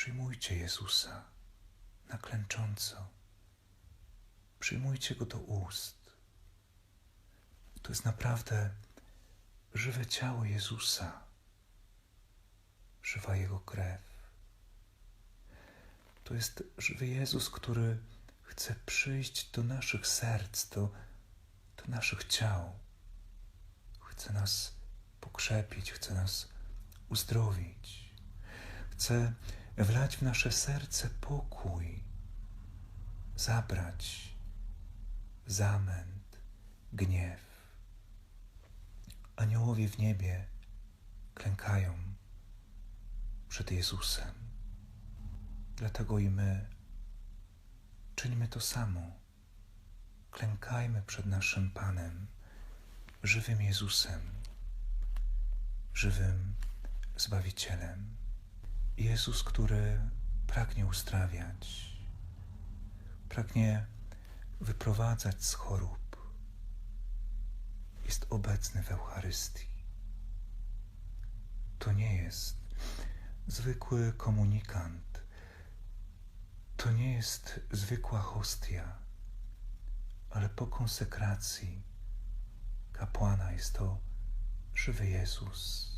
Przyjmujcie Jezusa na klęcząco. Przyjmujcie Go do ust. To jest naprawdę żywe ciało Jezusa, żywa Jego krew. To jest żywy Jezus, który chce przyjść do naszych serc, do, do naszych ciał. Chce nas pokrzepić, chce nas uzdrowić. Chce wlać w nasze serce pokój, zabrać zamęt, gniew. Aniołowie w niebie klękają przed Jezusem. Dlatego i my czyńmy to samo. Klękajmy przed naszym Panem, żywym Jezusem, żywym Zbawicielem. Jezus, który pragnie uzdrawiać, pragnie wyprowadzać z chorób, jest obecny w Eucharystii. To nie jest zwykły komunikant, to nie jest zwykła hostia, ale po konsekracji kapłana jest to żywy Jezus